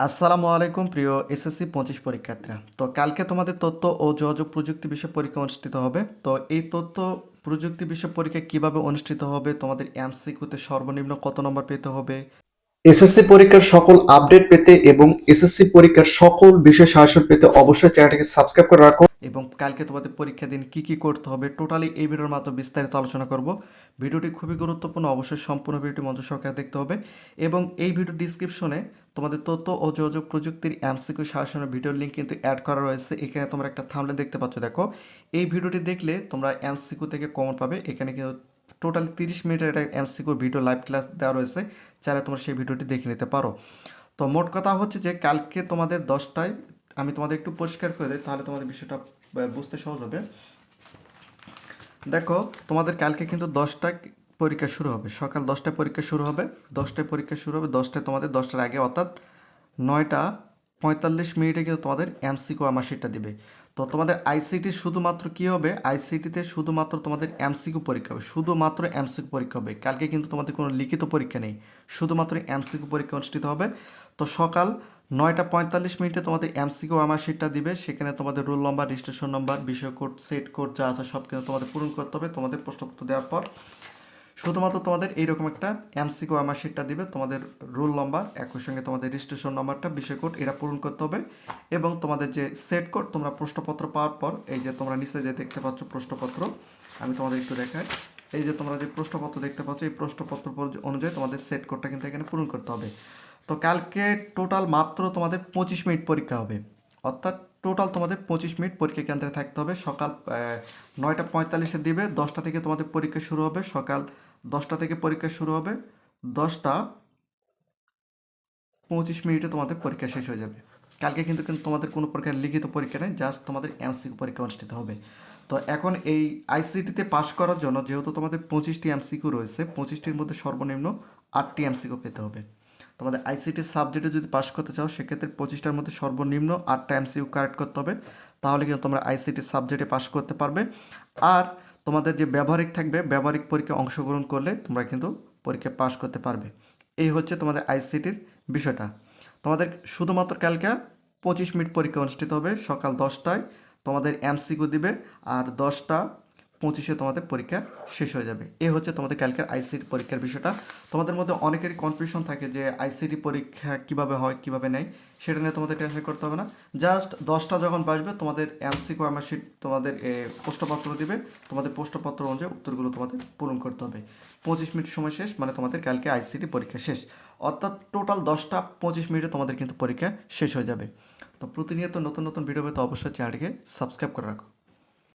আসসালামু আলাইকুম, প্রিয় এসএসসি পঁচিশ পরীক্ষার্থীরা। তো কালকে তোমাদের তথ্য ও যোগাযোগ প্রযুক্তি বিষয় পরীক্ষা অনুষ্ঠিত হবে। তো এই তথ্য প্রযুক্তি বিষয় পরীক্ষা কীভাবে অনুষ্ঠিত হবে? তোমাদের এমসিকিউতে সর্বনিম্ন কত নম্বর পেতে হবে? এসএসসি পরীক্ষার সকল আপডেট পেতে এবং এসএসসি পরীক্ষার সকল বিষয় সাহায্য পেতে অবশ্যই চ্যানেলটিকে সাবস্ক্রাইব করে রাখো। এবং কালকে তোমাদের পরীক্ষা দিন কি কি করতে হবে টোটালি এই ভিডিওর মাধ্যমে বিস্তারিত আলোচনা করব। ভিডিওটি খুবই গুরুত্বপূর্ণ, অবশ্যই সম্পূর্ণ ভিডিওটি মঞ্চ সরকার দেখতে হবে এবং এই ভিডিও ডিসক্রিপশনে তোমাদের তথ্য ও যোগাযোগ প্রযুক্তির এমসিকিউ শাসনের ভিডিওর লিঙ্ক কিন্তু অ্যাড করা রয়েছে। এখানে তোমরা একটা থামলে দেখতে পাচ্ছ, দেখো। এই ভিডিওটি দেখলে তোমরা এমসিকিউ থেকে কমন পাবে। এখানে কিন্তু টোটাল তিরিশ মিনিটের একটা এমসিকিউ ভিডিও লাইভ ক্লাস দেওয়া রয়েছে। চাইলে তোমরা সেই ভিডিওটি দেখে নিতে পারো। তো মোট কথা হচ্ছে যে কালকে তোমাদের দশটায় আমি তোমাদের একটু পরিষ্কার করে দিই, তাহলে তোমাদের বিষয়টা বুঝতে সহজ হবে। দেখো, তোমাদের কালকে কিন্তু দশটায় পরীক্ষা শুরু হবে। সকাল দশটায় পরীক্ষা শুরু হবে, দশটায় পরীক্ষা শুরু হবে, দশটায় তোমাদের, দশটার আগে, অর্থাৎ নয়টা পঁয়তাল্লিশ মিনিটে কিন্তু তোমাদের এমসিকিউ আমার সেটটা দিবে। তো তোমাদের আইসিটি শুধুমাত্র কি হবে? আইসিটিতে শুধুমাত্র তোমাদের এমসিকিউ পরীক্ষা হবে। শুধুমাত্র এমসিকিউ পরীক্ষা হবে। কালকে কিন্তু তোমাদের কোনো লিখিত পরীক্ষা নেই। শুধুমাত্র এমসিকিউ পরীক্ষা অনুষ্ঠিত হবে। তো সকাল নয়টা পঁয়তাল্লিশ মিনিটে তোমাদের এমসিকিউ আমার শিটটা দিবে। সেখানে তোমাদের রোল নম্বর রেজিস্ট্রেশন নম্বর বিষয় কোড সেট কোড যা আছে সব কিন্তু তোমাদের পূরণ করতে হবে, তোমাদের প্রশ্নপত্র দেওয়ার পর। শুধুমাত্র তোমাদের এইরকম একটা এমসিকিউ আমার শিটটা দিবে, তোমাদের রোল নম্বর একই সঙ্গে তোমাদের রেজিস্ট্রেশন নম্বরটা বিষয় কোড এরা পূরণ করতে হবে। এবং তোমাদের যে সেট কোড তোমরা প্রশ্নপত্র পাওয়ার পর, এই যে তোমরা নিচে যে দেখতে পাচ্ছ প্রশ্নপত্র, আমি তোমাদের একটু দেখাই। এই যে তোমরা যে প্রশ্নপত্র দেখতে পাচ্ছ, এই প্রশ্নপত্র অনুযায়ী তোমাদের সেট কোডটা কিন্তু এখানে পূরণ করতে হবে। তো কালকে টোটাল মাত্র তোমাদের পঁচিশ মিনিট পরীক্ষা হবে। অর্থাৎ টোটাল তোমাদের পঁচিশ মিনিট পরীক্ষা কেন্দ্রে থাকতে হবে। সকাল নয়টা পঁয়তাল্লিশে দিবে, দশটা থেকে তোমাদের পরীক্ষা শুরু হবে। সকাল দশটা থেকে পরীক্ষা শুরু হবে। দশটা পঁচিশ মিনিটে তোমাদের পরীক্ষা শেষ হয়ে যাবে। কালকে কিন্তু কিন্তু তোমাদের কোনো প্রকার লিখিত পরীক্ষা নেই জাস্ট তোমাদের এমসিকিউ পরীক্ষা অনুষ্ঠিত হবে। তো এখন এই আইসিটিতে পাশ করার জন্য যেহেতু তোমাদের পঁচিশটি এমসিকিউ রয়েছে, পঁচিশটির মধ্যে সর্বনিম্ন আটটি এমসিকিউ পেতে হবে। তোমাদের আইসিটি সাবজেক্টে যদি পাশ করতে চাও, সেক্ষেত্রে পঁচিশটার মধ্যে সর্বনিম্ন আটটা এমসিকিউ কারেক্ট করতে হবে। তাহলে কিন্তু তোমরা আইসিটি সাবজেক্টে পাশ করতে পারবে। আর তোমাদের যে ব্যবহারিক থাকবে, ব্যবহারিক পরীক্ষায় অংশগ্রহণ করলে তোমরা কিন্তু পরীক্ষা পাশ করতে পারবে। এই হচ্ছে তোমাদের আইসিটির বিষয়টা। তোমাদের শুধুমাত্র কালকে পঁচিশ মিনিট পরীক্ষা অনুষ্ঠিত হবে সকাল দশটায়। তোমাদের এমসিকিউ দিবে, আর দশটা পঁচিশে তোমাদের পরীক্ষা শেষ হয়ে যাবে। এ হচ্ছে তোমাদের কালকের আইসিটি পরীক্ষার বিষয়টা। তোমাদের মধ্যে অনেকেরই কনফিউশন থাকে যে আইসিটি পরীক্ষা কীভাবে হয় কীভাবে নেয় সেটা নিয়ে তোমাদের টেনশন করতে হবে না। জাস্ট দশটা যখন বাসবে তোমাদের আমার শিট তোমাদের এ, প্রশ্নপত্র দিবে। তোমাদের প্রশ্নপত্র অনুযায়ী উত্তরগুলো তোমাদের পূরণ করতে হবে। পঁচিশ মিনিট সময় শেষ মানে তোমাদের কালকে আইসিটি পরীক্ষা শেষ। অর্থাৎ টোটাল দশটা পঁচিশ মিনিটে তোমাদের কিন্তু পরীক্ষা শেষ হয়ে যাবে। তো প্রতিনিয়ত নতুন নতুন ভিডিও পেতে অবশ্যই চ্যানেলটিকে সাবস্ক্রাইব করে রাখো।